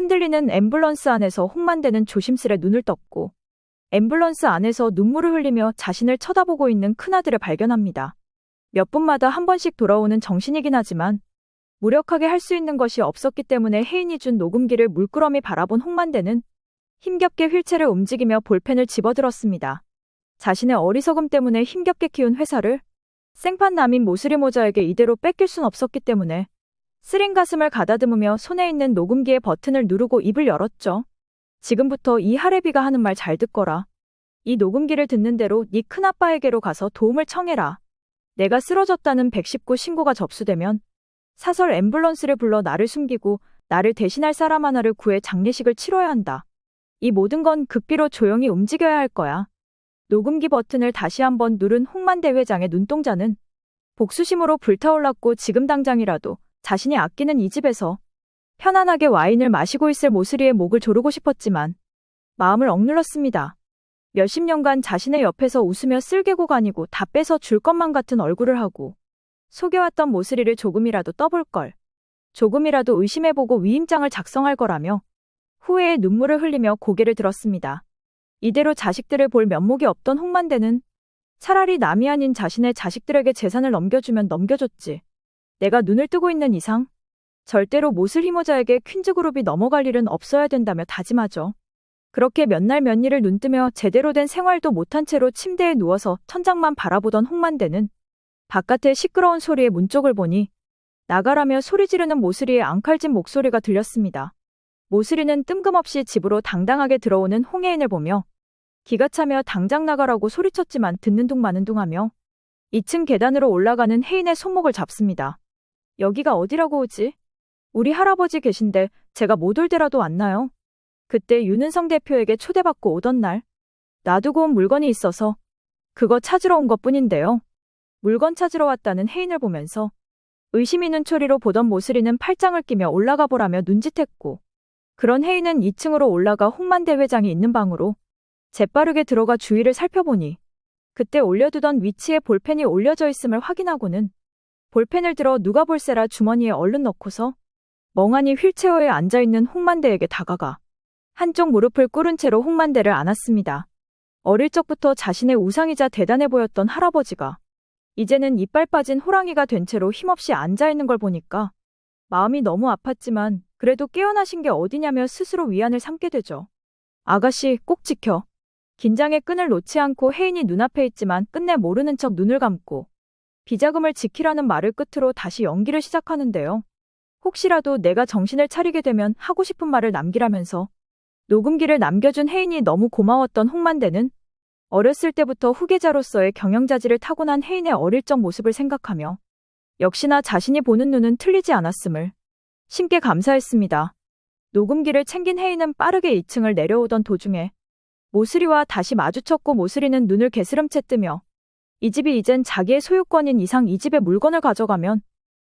흔들리는 앰뷸런스 안에서 홍만대는 조심스레 눈을 떴고 앰뷸런스 안에서 눈물을 흘리며 자신을 쳐다보고 있는 큰아들을 발견합니다. 몇 분마다 한 번씩 돌아오는 정신이긴 하지만 무력하게 할 수 있는 것이 없었기 때문에 혜인이 준 녹음기를 물끄러미 바라본 홍만대는 힘겹게 휠체를 움직이며 볼펜을 집어들었습니다. 자신의 어리석음 때문에 힘겹게 키운 회사를 생판 남인 모스리 모자에게 이대로 뺏길 순 없었기 때문에 쓰린 가슴을 가다듬으며 손에 있는 녹음기의 버튼을 누르고 입을 열었죠. 지금부터 이 하레비가 하는 말 잘 듣거라. 이 녹음기를 듣는 대로 네 큰아빠에게로 가서 도움을 청해라. 내가 쓰러졌다는 119 신고가 접수되면 사설 앰뷸런스를 불러 나를 숨기고 나를 대신할 사람 하나를 구해 장례식을 치러야 한다. 이 모든 건 극비로 조용히 움직여야 할 거야. 녹음기 버튼을 다시 한번 누른 홍만대 회장의 눈동자는 복수심으로 불타올랐고 지금 당장이라도 자신이 아끼는 이 집에서 편안하게 와인을 마시고 있을 모스리의 목을 조르고 싶었지만 마음을 억눌렀습니다. 몇십 년간 자신의 옆에서 웃으며 쓸개고 아니고 다 뺏어 줄 것만 같은 얼굴을 하고 속여왔던 모스리를 조금이라도 떠볼 걸. 조금이라도 의심해보고 위임장을 작성할 거라며 후회의 눈물을 흘리며 고개를 들었습니다. 이대로 자식들을 볼 면목이 없던 홍만대는 차라리 남이 아닌 자신의 자식들에게 재산을 넘겨주면 넘겨줬지. 내가 눈을 뜨고 있는 이상 절대로 모슬 히모자에게 퀸즈그룹이 넘어갈 일은 없어야 된다며 다짐하죠. 그렇게 몇 날 몇 일을 눈뜨며 제대로 된 생활도 못한 채로 침대에 누워서 천장만 바라보던 홍만대는 바깥의 시끄러운 소리에 문 쪽을 보니 나가라며 소리 지르는 모슬이의 앙칼진 목소리가 들렸습니다. 모슬이는 뜬금없이 집으로 당당하게 들어오는 홍혜인을 보며 기가 차며 당장 나가라고 소리쳤지만 듣는 둥 마는 둥 하며 2층 계단으로 올라가는 혜인의 손목을 잡습니다. 여기가 어디라고 오지? 우리 할아버지 계신데 제가 못 올 때라도 왔나요? 그때 윤은성 대표에게 초대받고 오던 날 놔두고 온 물건이 있어서 그거 찾으러 온 것 뿐인데요. 물건 찾으러 왔다는 혜인을 보면서 의심 있는 초리로 보던 모슬이는 팔짱을 끼며 올라가 보라며 눈짓했고 그런 혜인은 2층으로 올라가 홍만대 회장이 있는 방으로 재빠르게 들어가 주위를 살펴보니 그때 올려두던 위치에 볼펜이 올려져 있음을 확인하고는 볼펜을 들어 누가 볼세라 주머니에 얼른 넣고서 멍하니 휠체어에 앉아있는 홍만대에게 다가가 한쪽 무릎을 꿇은 채로 홍만대를 안았습니다. 어릴 적부터 자신의 우상이자 대단해 보였던 할아버지가 이제는 이빨 빠진 호랑이가 된 채로 힘없이 앉아있는 걸 보니까 마음이 너무 아팠지만 그래도 깨어나신 게 어디냐며 스스로 위안을 삼게 되죠. 아가씨 꼭 지켜. 긴장의 끈을 놓지 않고 혜인이 눈앞에 있지만 끝내 모르는 척 눈을 감고 비자금을 지키라는 말을 끝으로 다시 연기를 시작하는데요. 혹시라도 내가 정신을 차리게 되면 하고 싶은 말을 남기라면서 녹음기를 남겨준 혜인이 너무 고마웠던 홍만대는 어렸을 때부터 후계자로서의 경영자질을 타고난 혜인의 어릴 적 모습을 생각하며 역시나 자신이 보는 눈은 틀리지 않았음을 심께 감사했습니다. 녹음기를 챙긴 혜인은 빠르게 2층을 내려오던 도중에 모스리와 다시 마주쳤고 모스리는 눈을 개스름채 뜨며 이 집이 이젠 자기의 소유권인 이상 이 집의 물건을 가져가면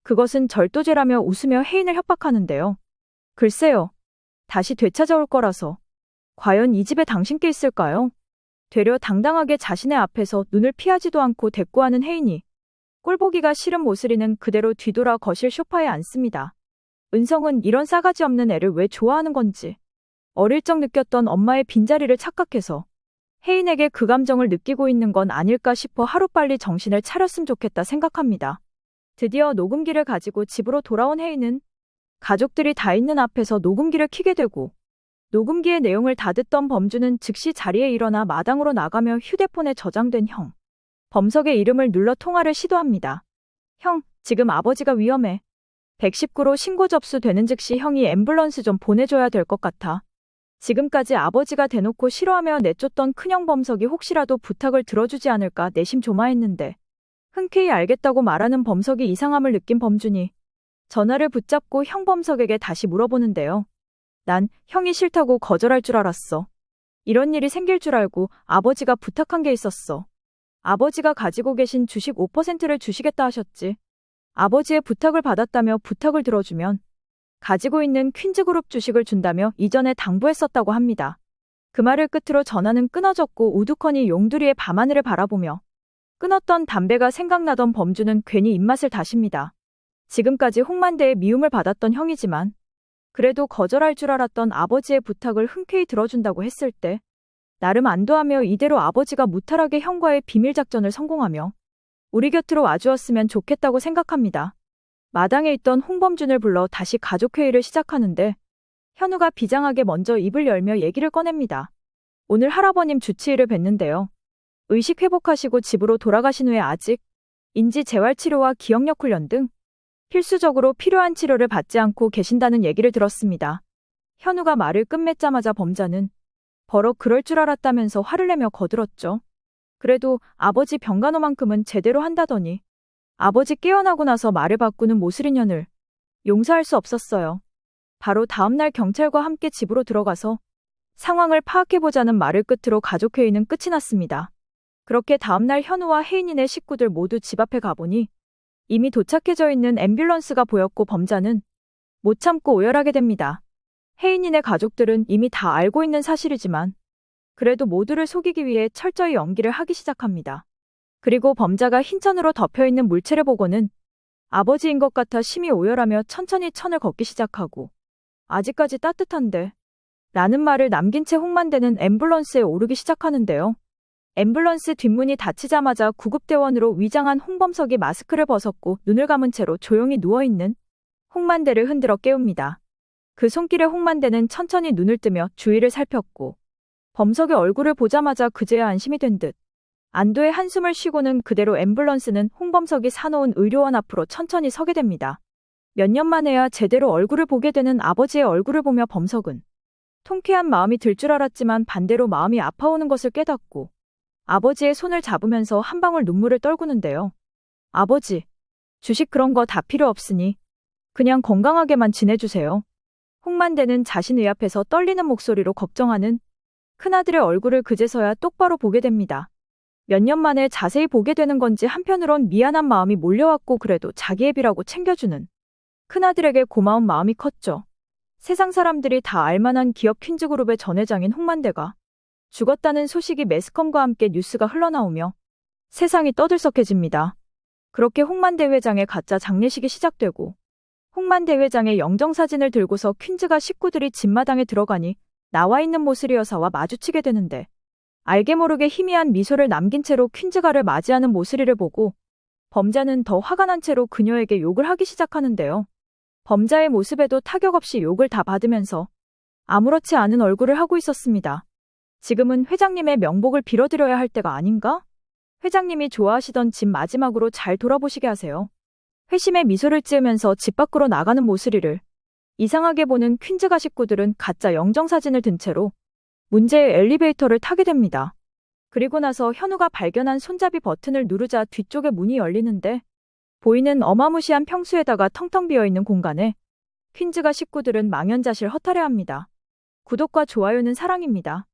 그것은 절도죄라며 웃으며 혜인을 협박하는데요. 글쎄요. 다시 되찾아올 거라서. 과연 이 집에 당신께 있을까요? 되려 당당하게 자신의 앞에서 눈을 피하지도 않고 대꾸하는 혜인이 꼴보기가 싫은 모스리는 그대로 뒤돌아 거실 소파에 앉습니다. 은성은 이런 싸가지 없는 애를 왜 좋아하는 건지 어릴 적 느꼈던 엄마의 빈자리를 착각해서 혜인에게 그 감정을 느끼고 있는 건 아닐까 싶어 하루빨리 정신을 차렸으면 좋겠다 생각합니다. 드디어 녹음기를 가지고 집으로 돌아온 혜인은 가족들이 다 있는 앞에서 녹음기를 켜게 되고 녹음기의 내용을 다 듣던 범주는 즉시 자리에 일어나 마당으로 나가며 휴대폰에 저장된 형. 범석의 이름을 눌러 통화를 시도합니다. 형, 지금 아버지가 위험해. 119로 신고 접수되는 즉시 형이 앰뷸런스 좀 보내줘야 될 것 같아. 지금까지 아버지가 대놓고 싫어하며 내쫓던 큰형 범석이 혹시라도 부탁을 들어주지 않을까 내심 조마했는데 흔쾌히 알겠다고 말하는 범석이 이상함을 느낀 범준이 전화를 붙잡고 형 범석에게 다시 물어보는데요. 난 형이 싫다고 거절할 줄 알았어. 이런 일이 생길 줄 알고 아버지가 부탁한 게 있었어. 아버지가 가지고 계신 주식 5%를 주시겠다 하셨지. 아버지의 부탁을 받았다며 부탁을 들어주면 가지고 있는 퀸즈그룹 주식을 준다며 이전에 당부했었다고 합니다. 그 말을 끝으로 전화는 끊어졌고 우두커니 용두리의 밤하늘을 바라보며 끊었던 담배가 생각나던 범주는 괜히 입맛을 다십니다. 지금까지 홍만대의 미움을 받았던 형이지만 그래도 거절할 줄 알았던 아버지의 부탁을 흔쾌히 들어준다고 했을 때 나름 안도하며 이대로 아버지가 무탈하게 형과의 비밀 작전을 성공하며 우리 곁으로 와주었으면 좋겠다고 생각합니다. 마당에 있던 홍범준을 불러 다시 가족회의를 시작하는데 현우가 비장하게 먼저 입을 열며 얘기를 꺼냅니다. 오늘 할아버님 주치의를 뵀는데요. 의식 회복하시고 집으로 돌아가신 후에 아직 인지 재활 치료와 기억력 훈련 등 필수적으로 필요한 치료를 받지 않고 계신다는 얘기를 들었습니다. 현우가 말을 끝맺자마자 범자는 버럭 그럴 줄 알았다면서 화를 내며 거들었죠. 그래도 아버지 병간호만큼은 제대로 한다더니 아버지 깨어나고 나서 말을 바꾸는 모슬인년을 용서할 수 없었어요. 바로 다음날 경찰과 함께 집으로 들어가서 상황을 파악해보자는 말을 끝으로 가족회의는 끝이 났습니다. 그렇게 다음날 현우와 혜인이네 식구들 모두 집 앞에 가보니 이미 도착해져 있는 앰뷸런스가 보였고 범자는 못 참고 오열하게 됩니다. 혜인이네 가족들은 이미 다 알고 있는 사실이지만 그래도 모두를 속이기 위해 철저히 연기를 하기 시작합니다. 그리고 범자가 흰 천으로 덮여있는 물체를 보고는 아버지인 것 같아 심히 오열하며 천천히 천을 걷기 시작하고 아직까지 따뜻한데 라는 말을 남긴 채 홍만대는 앰뷸런스에 오르기 시작하는데요. 앰뷸런스 뒷문이 닫히자마자 구급대원으로 위장한 홍범석이 마스크를 벗었고 눈을 감은 채로 조용히 누워있는 홍만대를 흔들어 깨웁니다. 그 손길에 홍만대는 천천히 눈을 뜨며 주위를 살폈고 범석의 얼굴을 보자마자 그제야 안심이 된 듯 안도의 한숨을 쉬고는 그대로 앰뷸런스는 홍범석이 사놓은 의료원 앞으로 천천히 서게 됩니다. 몇 년 만에야 제대로 얼굴을 보게 되는 아버지의 얼굴을 보며 범석은 통쾌한 마음이 들 줄 알았지만 반대로 마음이 아파오는 것을 깨닫고 아버지의 손을 잡으면서 한 방울 눈물을 떨구는데요. 아버지, 주식 그런 거 다 필요 없으니 그냥 건강하게만 지내주세요. 홍만대는 자신 의 앞에서 떨리는 목소리로 걱정하는 큰아들의 얼굴을 그제서야 똑바로 보게 됩니다. 몇 년 만에 자세히 보게 되는 건지 한편으론 미안한 마음이 몰려왔고 그래도 자기 애비라고 챙겨주는 큰아들에게 고마운 마음이 컸죠. 세상 사람들이 다 알만한 기업 퀸즈그룹의 전 회장인 홍만대가 죽었다는 소식이 매스컴과 함께 뉴스가 흘러나오며 세상이 떠들썩해집니다. 그렇게 홍만대 회장의 가짜 장례식이 시작되고 홍만대 회장의 영정사진을 들고서 퀸즈가 식구들이 집마당에 들어가니 나와 있는 모슬이 여사와 마주치게 되는데 알게 모르게 희미한 미소를 남긴 채로 퀸즈가를 맞이하는 모슬이를 보고 범자는 더 화가 난 채로 그녀에게 욕을 하기 시작하는데요. 범자의 모습에도 타격 없이 욕을 다 받으면서 아무렇지 않은 얼굴을 하고 있었습니다. 지금은 회장님의 명복을 빌어드려야 할 때가 아닌가? 회장님이 좋아하시던 집 마지막으로 잘 돌아보시게 하세요. 회심의 미소를 지으면서 집 밖으로 나가는 모슬이를 이상하게 보는 퀸즈가 식구들은 가짜 영정사진을 든 채로 문제의 엘리베이터를 타게 됩니다. 그리고 나서 현우가 발견한 손잡이 버튼을 누르자 뒤쪽에 문이 열리는데 보이는 어마무시한 평수에다가 텅텅 비어있는 공간에 퀸즈가 식구들은 망연자실 허탈해합니다. 구독과 좋아요는 사랑입니다.